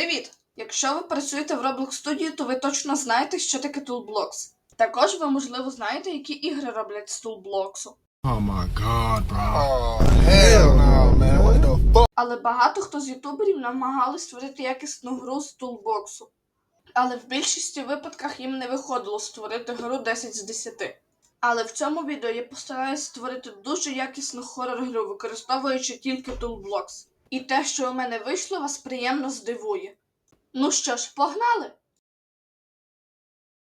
Привіт! Якщо ви працюєте в Roblox студії, то ви точно знаєте, що таке Toolblocks. Також ви, можливо, знаєте, які ігри роблять з Toolblocks. Oh my god, bro. Oh hell no, man! What the fuck? Але багато хто з ютуберів намагались створити якісну гру з Toolbox. Але в більшості випадках їм не виходило створити гру 10 з 10. Але в цьому відео я постараюсь створити дуже якісну хорор-гру, використовуючи тільки Toolblocks. І те, що у мене вийшло, вас приємно здивує. Ну що ж, погнали!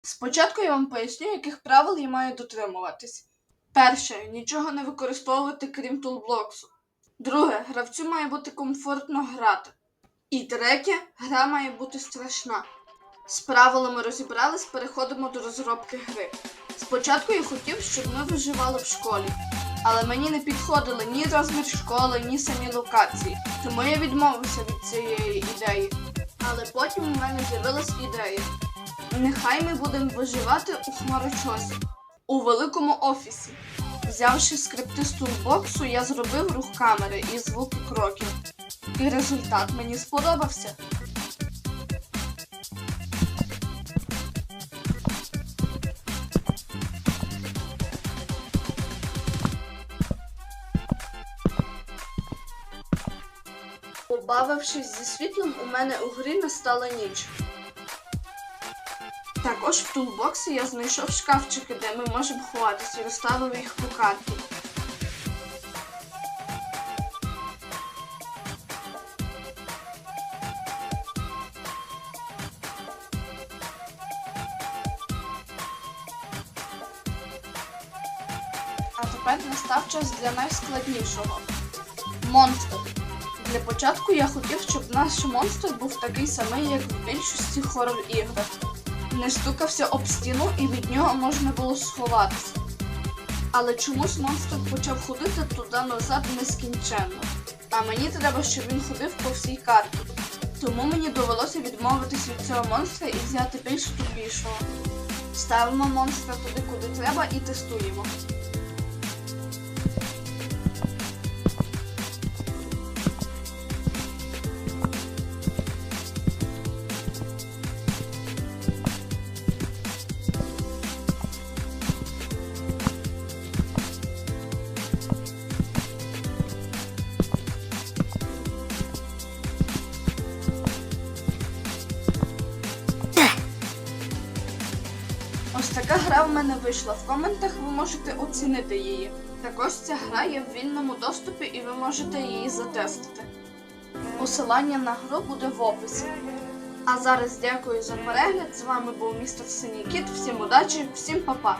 Спочатку я вам поясню, яких правил я маю дотримуватись. Перше, нічого не використовувати крім тулблоксу. Друге, гравцю має бути комфортно грати. І третє, гра має бути страшна. З правилами розібрались, переходимо до розробки гри. Спочатку я хотів, щоб ми виживали в школі, але мені не підходили ні розмір школи, ні самі локації, тому я відмовився від цієї ідеї. Але потім у мене з'явилась ідея. Нехай ми будемо виживати у хмарочосі у великому офісі. Взявши скрипти з тулбоксу, я зробив рух камери і звуки кроків. І результат мені сподобався. Побавившись зі світлом, у мене у грі настала ніч. Також в тулбоксі я знайшов шкафчики, де ми можемо ховатися, і розставив їх по карті. А тепер настав час для найскладнішого. Монстр. Для початку я хотів, щоб наш монстр був такий самий, як в більшості хорор іграх. Не стукався об стіну і від нього можна було сховатися. Але чомусь монстр почав ходити туди-назад нескінченно. А мені треба, щоб він ходив по всій карті. Тому мені довелося відмовитись від цього монстра і взяти більш тупішого. Ставимо монстра туди, куди треба, і тестуємо. Ось така гра в мене вийшла. В коментах ви можете оцінити її. Також ця гра є в вільному доступі і ви можете її затестити. Посилання на гру буде в описі. А зараз дякую за перегляд. З вами був містер Синій Кіт. Всім удачі, всім па-па!